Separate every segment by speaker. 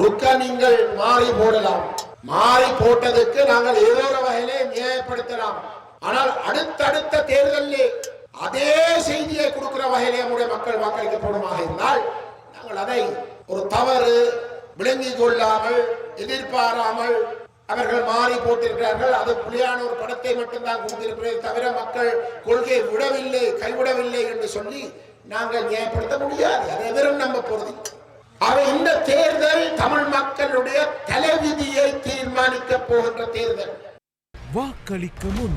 Speaker 1: ருக்க நீங்கள் மாறி போடலாம். மாறி போட்டதுக்கு நாங்கள் ஏதோ ஒரு வகையிலே நியாயப்படுத்தலாம். ஆனால் அடுத்தடுத்த தேர்தலில் அதே செய்தியை கொடுக்கிற வகையிலே நம்முடைய மக்கள் வாக்களிக்க போடுமாக இருந்தால் நாங்கள் அதை ஒரு தவறு விளங்கிக் கொள்ளாமல் எதிர்பாராமல் அவர்கள் மாறி போட்டிருக்கிறார்கள். அது புலியான ஒரு படத்தை மட்டும்தான் கொடுத்திருக்கிறதே தவிர மக்கள் கொள்கையை விடவில்லை கைவிடவில்லை என்று சொல்லி நாங்கள் நியாயப்படுத்த முடியாது. அதை எதிரும் நம்ப போறது
Speaker 2: வாக்களிக்க முன்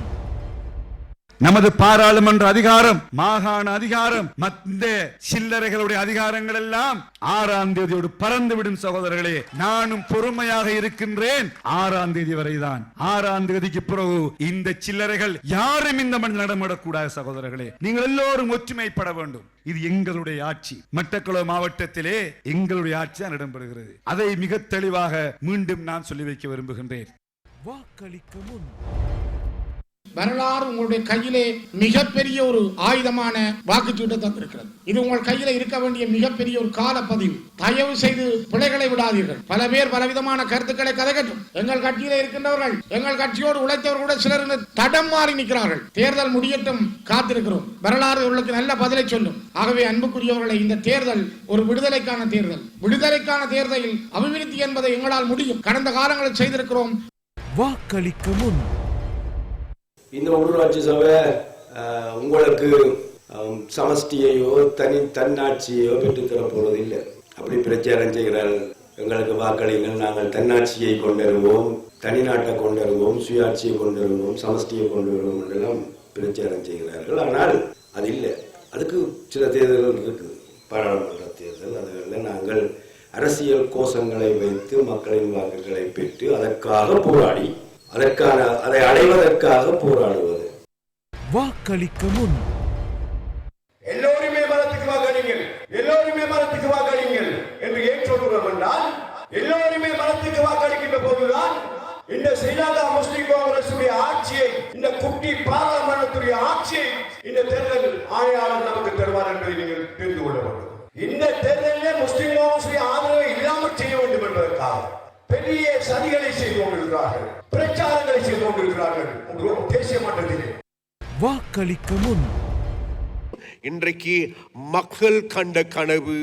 Speaker 3: நமது பாராளுமன்ற அதிகாரம் மாகாண அதிகாரம் மத்த சில்லறைகளுடைய அதிகாரங்கள் எல்லாம் ஆறாம் தேதியோடு பறந்து விடும் சகோதரர்களே நானும் பொறுமையாக இருக்கின்றேன். ஆறாம் தேதி வரைதான். ஆறாம் தேதிக்கு பிறகு இந்த சில்லறைகள் யாரும் இந்த மண் நடமாடக்கூடாது சகோதரர்களே. நீங்கள் எல்லோரும் ஒற்றுமைப்பட வேண்டும். இது எங்களுடைய ஆட்சி. மட்டக்களவு மாவட்டத்திலே எங்களுடைய ஆட்சி தான் இடம்பெறுகிறது. அதை மிக தெளிவாக மீண்டும் நான் சொல்லி வைக்க விரும்புகின்றேன்.
Speaker 2: வாக்களிக்க முன்
Speaker 4: வரலாறு உங்களுடைய கையிலே மிகப்பெரிய ஒரு ஆயுதமான வாக்குச்சீட்டை தந்திருக்கிறது. இது உங்கள் கையில இருக்க வேண்டிய மிகப்பெரிய ஒரு காலப்பதிவு. தயவு செய்து பிழைகளை விடாதீர்கள். பல பேர் பலவிதமான கருத்துக்களை கதைக்கட்டும் எங்கள் கட்சியில இருக்கின்றவர்கள் எங்கள் கட்சியோடு உழைத்தவர்கள் கூட சிலர் தடம் மாறி நிற்கிறார்கள். தேர்தல் முடியட்டும் காத்திருக்கிறோம். வரலாறு உங்களுக்கு நல்ல பதிலை சொல்லும். ஆகவே அன்புக்குரியவர்களை இந்த தேர்தல் ஒரு விடுதலைக்கான தேர்தல். விடுதலைக்கான தேர்தலில் அபிவிருத்தி என்பதை எங்களால் முடியும். கடந்த காலங்களில் செய்திருக்கிறோம்.
Speaker 2: வாக்களிக்க முன்
Speaker 5: இந்த உள்ளூராட்சி சபை உங்களுக்கு சமஷ்டியையோ தனி தன்னாட்சியையோ பெற்றுத்தர போவதில்லை இல்லை அப்படி பிரச்சாரம் செய்கிறார்கள் எங்களுக்கு வாக்களிங்கள் நாங்கள் தன்னாட்சியை கொண்டிருவோம் தனிநாட்டை கொண்டிருவோம் சுயாட்சியை கொண்டிருவோம் சமஷ்டியை கொண்டு வருவோம் என்றெல்லாம் பிரச்சாரம் செய்கிறார்கள். ஆனால் அது இல்லை. அதுக்கு சில தேர்தல்கள் இருக்குது. பாராளுமன்ற தேர்தல் அதுகளில் நாங்கள் அரசியல் கோஷங்களை வைத்து மக்களின் வாக்குகளை பெற்று அதற்காக போராடி அதற்கான அதை அடைவதற்காக போராடுவது.
Speaker 2: வாக்களிக்க முன்.
Speaker 6: எல்லோருமே மரத்துக்கு வாக்களிங்கள். எல்லோருமே மரத்துக்கு வாக்களிங்கள் என்று ஏன் சொல்கிறோம் என்றால் எல்லோருமே மரத்துக்கு வாக்களிக்கின்ற போதுதான் இந்த ஸ்ரீலங்கா முஸ்லிம் காங்கிரசுடைய ஆட்சியை இந்த குட்டி பாராளுமன்றத்துடைய ஆட்சியை இந்த தேர்தல் ஆணையாளர் நமக்கு தருவார் என்பதை நீங்கள் தெரிந்து கொள்ள வேண்டும். இந்த தேர்தலிலே முஸ்லிம் காங்கிரசுடைய ஆதரவை இல்லாமல் செய்ய வேண்டும் என்பதற்காக. பெரிய சதிகளை செய்து கொண்டிருக்கிறார்கள். பிரச்சாரங்களை செய்து கொண்டிருக்கிறார்கள். தேசிய மன்றத்திலே.
Speaker 2: வாக்களிக்க முன்.
Speaker 7: இன்றைக்கு மக்கள் கண்ட கனவு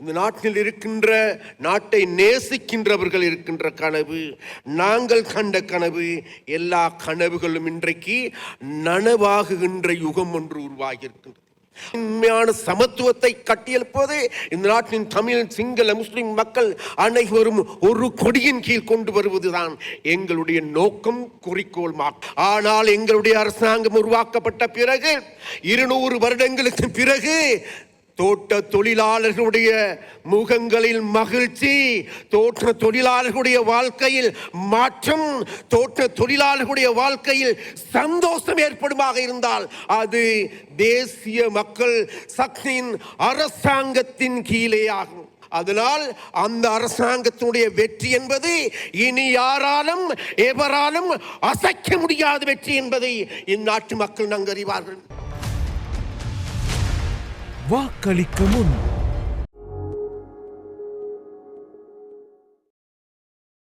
Speaker 7: இந்த நாட்டில் இருக்கின்ற நாட்டை நேசிக்கின்றவர்கள் இருக்கின்ற கனவு நாங்கள் கண்ட கனவு எல்லா கனவுகளும் இன்றைக்கு நனவாகுகின்ற யுகம் ஒன்று உருவாகி இருக்கின்றது உண்மையான சமத்துவத்தை கட்டியெழுப்பது இந்த நாட்டின் தமிழ் சிங்கள முஸ்லிம் மக்கள் அனைவரும் ஒரு கொடியின் கீழ் கொண்டு வருவதுதான் எங்களுடைய நோக்கம் குறிக்கோள் ஆனால் எங்களுடைய அரசாங்கம் உருவாக்கப்பட்ட பிறகு இருநூறு வருடங்களுக்கு பிறகு தோட்ட தொழிலாளர்களுடைய முகங்களில் மகிழ்ச்சி தோற்ற தொழிலாளர்களுடைய வாழ்க்கையில் மாற்றம் தோற்ற தொழிலாளர்களுடைய வாழ்க்கையில் சந்தோஷம் ஏற்படுமாக இருந்தால் அது தேசிய மக்கள் சக்தியின் அரசாங்கத்தின் கீழே ஆகும். அதனால் அந்த அரசாங்கத்தினுடைய வெற்றி என்பது இனி யாராலும் எவராலும் அசைக்க முடியாத வெற்றி என்பதை இந்நாட்டு மக்கள் நங்கறிவார்கள்
Speaker 2: வாக்களிக்க முன்